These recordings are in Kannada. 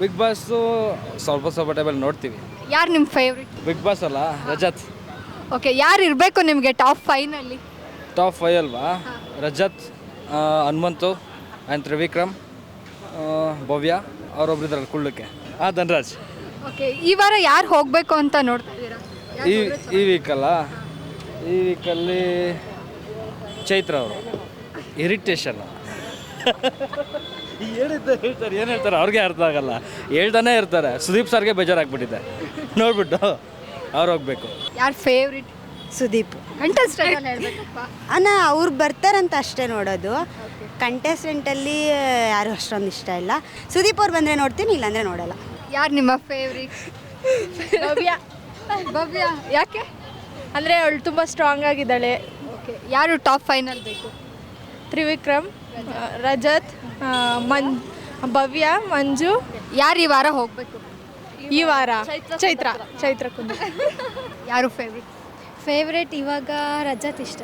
ಬಿಗ್ ಬಾಸ್ ಸ್ವಲ್ಪ ಸ್ವಲ್ಪ ಟೈಮಲ್ಲಿ ನೋಡ್ತೀವಿ. ಯಾರು ನಿಮ್ಮ ಫೇವ್ರೆಟ್ ಬಿಗ್ ಬಾಸ್ ಅಲ್ಲ ರಜತ್. ಓಕೆ ಯಾರು ಇರಬೇಕು ನಿಮಗೆ ಟಾಪ್ ಫೈನಲ್ಲಿ ಟಾಪ್ ಫೈವ್ ಅಲ್ವಾ? ರಜತ್ ಆ, ಹನುಮಂತು ಆ್ಯಂಡ್ ತ್ರಿವಿಕ್ರಮ್ ಆ, ಭವ್ಯ ಅವರೊಬ್ರಿದ್ರಲ್ಲ ಕುಳ್ಳಕ್ಕೆ. ಹಾಂ ಧನ್ರಾಜ್. ಓಕೆ ಈ ವಾರ ಯಾರು ಹೋಗಬೇಕು ಅಂತ ನೋಡ್ತಾ ಇದ್ದೀರಾ? ಈ ಈ ವೀಕಲ್ಲ ಈ ವೀಕಲ್ಲಿ ಚೈತ್ರ ಅವರು. ಇರಿಟೇಷನ್ ಹೇಳಿದ್ದ ಹೇಳ್ತಾರೆ ಏನು ಹೇಳ್ತಾರೆ? ಅವ್ರಿಗೆ ಅರ್ಥ ಆಗಲ್ಲ. ಹೇಳ್ತಾನೆ ಇರ್ತಾರೆ. ಸುದೀಪ್ ಸರ್ಗೆ ಬೇಜಾರಾಗ್ಬಿಟ್ಟಿದೆ. ನೋಡ್ಬಿಟ್ಟು ಅವ್ರು ಹೋಗ್ಬೇಕು. ಯಾರು ಫೇವ್ರೆಟ್ ಸುದೀಪ್? ಕಂಟೆಸ್ಟೆಂಟ್ ಅಣ್ಣ ಅವ್ರು ಬರ್ತಾರಂತ ಅಷ್ಟೇ ನೋಡೋದು. ಕಂಟೆಸ್ಟೆಂಟಲ್ಲಿ ಯಾರು ಅಷ್ಟೊಂದು ಇಷ್ಟ ಇಲ್ಲ. ಸುದೀಪ್ ಅವ್ರು ಬಂದರೆ ನೋಡ್ತೀನಿ ಇಲ್ಲಾಂದರೆ ನೋಡಲ್ಲ. ಯಾರು ನಿಮ್ಮ ಫೇವ್ರಿಟ್ ಭವ್ಯ. ಭವ್ಯ ಯಾಕೆ? ಅಂದರೆ ಅವಳು ತುಂಬ ಸ್ಟ್ರಾಂಗ್ ಆಗಿದ್ದಾಳೆ. ಓಕೆ ಯಾರು ಟಾಪ್ ಫೈನಲ್ ಬೇಕು? ತ್ರಿವಿಕ್ರಮ್ ರಜತ್ ಮನ್ ಭವ್ಯ ಮಂಜು. ಯಾರು ಈ ವಾರ ಹೋಗಬೇಕು? ಈ ವಾರ. ಚೈತ್ರ. ಚೈತ್ರ ಕುಂದ. ಯಾರು ಫೇವ್ರೆಟ್ ಫೇವ್ರೇಟ್ ಇವಾಗ ರಜತ್ ಇಷ್ಟ.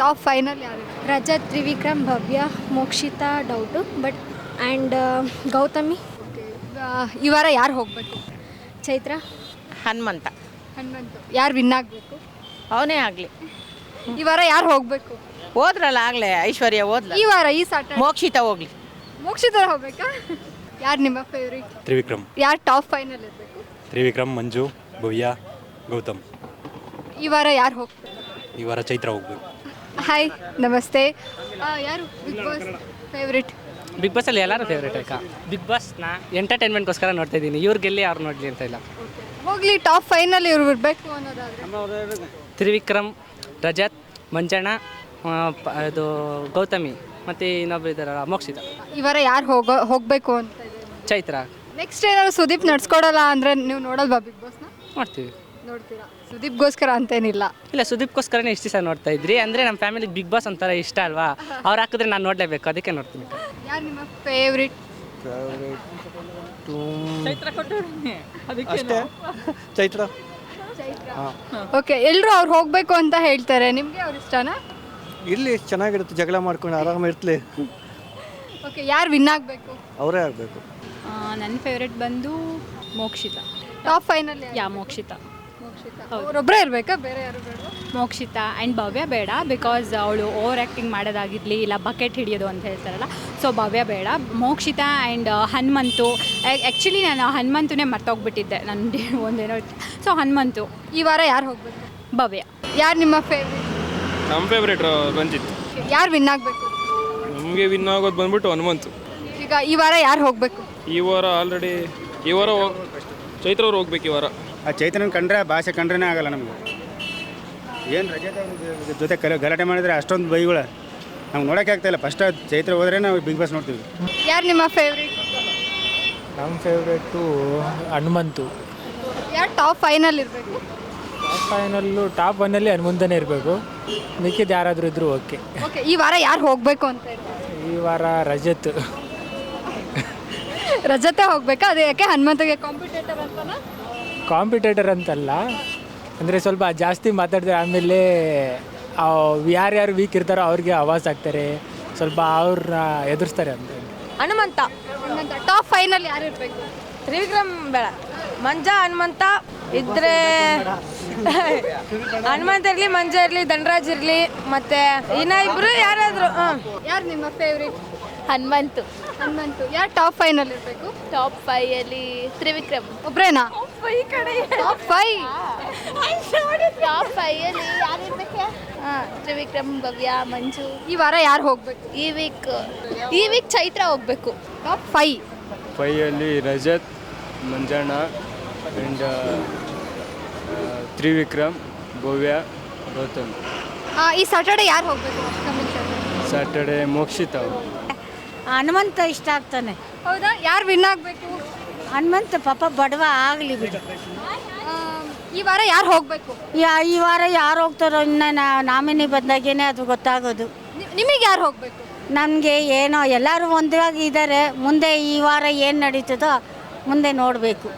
ಟಾಪ್ ಫೈನಲ್ ಯಾರು? Rajat Trivikram Bhavya Mokshitha doubt but and Gautami. ಈ ವಾರ ಯಾರು ಹೋಗಬೇಕು? ಚೈತ್ರ. ಹನುಮಂತ. ಹನುಮಂತ. ಯಾರು ವಿನ್ ಆಗಬೇಕು? ಅವನೇ ಆಗಲಿ. ಈ ವಾರ ಯಾರು ಹೋಗಬೇಕು? ಹೋದ್ರಲ್ಲ ಆಗಲೇ ಐಶ್ವರ್ಯ ಓದ್ಲ ಈ ವಾರ ಈ ಸಾಟ ಮೋಕ್ಷಿತ ಹೋಗ್ಲಿ. ಮೋಕ್ಷಿತ ಹೋಗ್ಬೇಕಾ? ಯಾರು ನಿಮ್ಮ ಫೇವ್ರೇಟ್ ತ್ರಿವಿಕ್ರಮ್. ಯಾರು ಟಾಪ್ ಫೈನಲ್ ಇರಬೇಕು? ತ್ರಿವಿಕ್ರಮ್ ಮಂಜು ಭವ್ಯ ಗೌತಮ್. ಈ ವಾರ ಯಾರು ಹೋಗ್ಬೇಕು ಈ ವಾರ ಚೈತ್ರ ಹೋಗ್ಬೇಕು. ಹಾಯ್ ನಮಸ್ತೆ. ಆ, ಯಾರು ಬಿಗ್ ಬಾಸ್ ಫೇವ್ರೆಟ್ ಬಿಗ್ ಬಾಸಲ್ಲಿ ಎಲ್ಲರೂ ಫೇವ್ರೇಟ್ ಆಯ್ತಾ ಬಿಗ್ ಬಾಸ್ನ ಎಂಟರ್ಟೈನ್ಮೆಂಟ್ಗೋಸ್ಕರ ನೋಡ್ತಾ ಇದ್ದೀನಿ. ಇವ್ರು ಗೆಲ್ಲಿ ಅವ್ರು ನೋಡಲಿ ಅಂತ ಇಲ್ಲ. ಹೋಗ್ಲಿ ಟಾಪ್ ಫೈನಲ್ ಇವ್ರು ಇರಬೇಕು ಅನ್ನೋದಾದ್ರೆ. ತ್ರಿವಿಕ್ರಮ್ ರಜತ್ ಮಂಜಣ್ಣ ಇದು ಗೌತಮಿ ಮತ್ತು ಇನ್ನೊಬ್ರು ಇದ್ದಾರಲ್ಲ ಮೋಕ್ಷಿತ. ಇವರ ಯಾರು ಹೋಗೋ ಹೋಗಬೇಕು ಅಂತ ಇದೆ. ಚೈತ್ರ. ನೆಕ್ಸ್ಟ್ ಏನಾದ್ರು ಸುದೀಪ್ ನಡ್ಸ್ಕೊಡಲ್ಲ ಅಂದರೆ ನೀವು ನೋಡಲ್ವಾ ಬಿಗ್ ಬಾಸ್ ನೋಡ್ತೀವಿ. ನೋಡ್ತೀರಾ? ಸುದೀಪ್ಗೋಸ್ಕರ ಅಂತೇನಿಲ್ಲ. ಇಲ್ಲ ಸುದೀಪ್ಗೋಸ್ಕರನೇ ಇಷ್ಟು ದಿವಸ ನೋಡ್ತಾ ಇದ್ರಿ. ಅಂದರೆ ನಮ್ಮ ಫ್ಯಾಮಿಲಿ ಬಿಗ್ ಬಾಸ್ ಒಂಥರ ಇಷ್ಟ ಅಲ್ವಾ? ಅವ್ರು ಹಾಕಿದ್ರೆ ನಾನು ನೋಡಲೇಬೇಕು ಅದಕ್ಕೆ ನೋಡ್ತೀನಿ. ಯಾರು ನಿಮ್ಮ ಫೇವ್ರೆಟ್ ಚೈತ್ರ ಓಕೆ ಎಲ್ಲರೂ ಅವ್ರು ಹೋಗಬೇಕು ಅಂತ ಹೇಳ್ತಾರೆ. ನಿಮಗೆ ಅವ್ರು ಇಷ್ಟನಾ? ಇಲ್ಲಿ ಚೆನ್ನಾಗಿರುತ್ತೆ ಜಗಳ ಮಾಡ್ಕೊಂಡು ಆರಾಮ ಇರ್ತಲಿ ಓಕೆ ಯಾರು ವಿನ್ ಆಗಬೇಕು? ಅವರೇ ಆಗಬೇಕು. ನನ್ನ ಫೇವ್ರೆಟ್ ಬಂದು ಮೋಕ್ಷಿತ. ಟಾಪ್ ಫೈನಲ್ ಯಾ ಮೋಕ್ಷಿತ. ಒಬ್ಬರೇ ಇರಬೇಕಾ? ಬೇರೆ ಯಾರು ಬೇಡ? ಮೋಕ್ಷಿತ ಆ್ಯಂಡ್ ಭವ್ಯ ಬೇಡ ಬಿಕಾಸ್ ಅವಳು ಓವರ್ ಆ್ಯಕ್ಟಿಂಗ್ ಮಾಡೋದಾಗಿರಲಿ ಇಲ್ಲ ಬಕೆಟ್ ಹಿಡಿಯೋದು ಅಂತ ಹೇಳ್ತಾರಲ್ಲ ಸೊ ಭವ್ಯ ಬೇಡ. ಮೋಕ್ಷಿತ ಆ್ಯಂಡ್ ಹನುಮಂತು ಆ್ಯಕ್ಚುಲಿ ನಾನು ಹನುಮಂತುನೇ ಮರ್ತೋಗ್ಬಿಟ್ಟಿದ್ದೆ. ನನ್ನ ಒಂದೇನೋ ಸೊ ಹನುಮಂತು. ಈ ವಾರ ಯಾರು ಹೋಗ್ಬೇಕು? ಭವ್ಯ. ಯಾರು ನಿಮ್ಮ ಫೇವ್ರೆಟ್ ನಮ್ಮ ಫೇವ್ರೇಟ್ ರಂಜಿತ್ ಯಾರು ವಿನ್ ಆಗಬೇಕು? ನಮಗೆ ವಿನ್ ಆಗೋದು ಬಂದ್ಬಿಟ್ಟು ಹನುಮಂತು. ಈಗ ಈ ವಾರ ಯಾರು ಹೋಗಬೇಕು? ಈ ವಾರ ಆಲ್ರೆಡಿ ಈ ವಾರ ಹೋಗ್- ಚೈತ್ರ ಅವ್ರು ಹೋಗ್ಬೇಕು ಈ ವಾರ. ಆ ಚೈತ್ರನ ಕಂಡ್ರೆ ಭಾಷೆ ಕಂಡ್ರೇ ಆಗಲ್ಲ ನಮಗೆ. ಏನು ರಜೆ ಜೊತೆ ಕಲ ಗಲಾಟೆ ಮಾಡಿದ್ರೆ ಅಷ್ಟೊಂದು ಬೈಗಳು. ನಮ್ಗೆ ಆಗ್ತಾ ಇಲ್ಲ. ಫಸ್ಟ್ ಚೈತ್ರ ಹೋದ್ರೆ ನಾವು ಬಿಗ್ ಬಾಸ್ ನೋಡ್ತೀವಿ. ಯಾರು ನಿಮ್ಮ ಫೇವ್ರೆಟ್ ನಮ್ಮ ಫೇವ್ರೇಟು ಹನುಮಂತು. ಯಾರು ಟಾಪ್ ಫೈನಲ್ ಇರಬೇಕು? ಟಾಪ್ ಫೈನಲ್ಲು ಟಾಪ್ ಒನ್ನಲ್ಲಿ ಹನುಮಂತನೇ ಇರಬೇಕು. ಮಿಕ್ಕಿದ್ದು ಯಾರಾದರೂ ಇದ್ದರೂ ಓಕೆ ಓಕೆ ಈ ವಾರ ಯಾರು ಹೋಗಬೇಕು ಅಂತ ಈ ವಾರ ರಜತ್. ರಜತೆ ಹೋಗ್ಬೇಕಾ? ಅದು ಯಾಕೆ ಹನುಮಂತಗೆ ಕಾಂಪಿಟೇಟರ್ ಅಂತನಾ? ಕಾಂಪಿಟೇಟರ್ ಅಂತಲ್ಲ. ಅಂದರೆ ಸ್ವಲ್ಪ ಜಾಸ್ತಿ ಮಾತಾಡ್ತಾರೆ ಆಮೇಲೆ ಯಾರ್ಯಾರು ವೀಕ್ ಇರ್ತಾರೋ ಅವ್ರಿಗೆ ಅವಾಜ್ ಆಗ್ತಾರೆ ಸ್ವಲ್ಪ ಅವ್ರನ್ನ ಎದುರಿಸ್ತಾರೆ ಅಂತ. ಹನುಮಂತ. ಹನುಮಂತ ಟಾಪ್ ಫೈನಲ್ ಯಾರು ಇರಬೇಕು? ತ್ರಿವಿಕ್ರಮ್ ಬೇಡ. ಮಂಜ ಹನುಮಂತ ಇದ್ರೆ ಹನುಮಂತ ಇರ್ಲಿ ಮಂಜ ಇರ್ಲಿ ಧನರಾಜ್ ಇರ್ಲಿ ಮತ್ತೆ ಇನ್ನ ಇಬ್ರು ಯಾರಾದ್ರು ಯಾರು ನಿಮ್ಮ ಫೇವ್ರೇಟ್ ಹನುಮಂತು. ಹನುಮಂತು. ಯಾರು ಟಾಪ್ ಫೈನಲ್ ಇರಬೇಕು? ಟಾಪ್ ಫೈಯಲ್ಲಿ ತ್ರಿವಿಕ್ರಮ್. ಒಬ್ರೇನಾ? ಟಾಪ್ ಕಡೆ. ಟಾಪ್ ಫೈ ಟಾಪ್ ಯಾರು ಇರ್ಬೇಕು? ಹಾಂ. ತ್ರಿವಿಕ್ರಮ್ ಭವ್ಯ ಮಂಜು. ಈ ವಾರ ಯಾರು ಹೋಗ್ಬೇಕು? ಈ ವೀಕ್ ಈ ವೀಕ್ ಚೈತ್ರ ಹೋಗ್ಬೇಕು. ಟಾಪ್ ಫೈ ಅಲ್ಲಿ ರಜತ್ ಮಂಜಣ್ಣ ಆ್ಯಂಡ್ ತ್ರಿವಿಕ್ರಮ್ ಭವ್ಯ ಗೌತಮ್. ಈ ಸಾಟರ್ಡೆ ಯಾರು ಹೋಗಬೇಕು ಸಾಟರ್ಡೆ ಸ್ಯಾಟರ್ಡೆ ಮೋಕ್ಷಿತ ಅವರು. ಹನುಮಂತ ಇಷ್ಟ ಆಗ್ತಾನೆ. ಹೌದಾ? ಯಾರು ವಿನ್ ಆಗಬೇಕು? ಹನುಮಂತ ಪಾಪ ಬಡವ ಆಗಲಿ ಬಿಡಿ. ಈ ವಾರ ಯಾರು ಹೋಗಬೇಕು? ಯಾ ಈ ವಾರ ಯಾರು ಹೋಗ್ತಾರೋ ಇನ್ನು ನಾಮಿನಿ ಬಂದಾಗೇನೆ ಅದು ಗೊತ್ತಾಗೋದು. ನಿಮಗೆ ಯಾರು ಹೋಗಬೇಕು? ನನಗೆ ಏನೋ ಎಲ್ಲರೂ ಒಂದಾಗಿ ಇದ್ದಾರೆ ಮುಂದೆ ಈ ವಾರ ಏನು ನಡೀತದೋ ಮುಂದೆ ನೋಡಬೇಕು.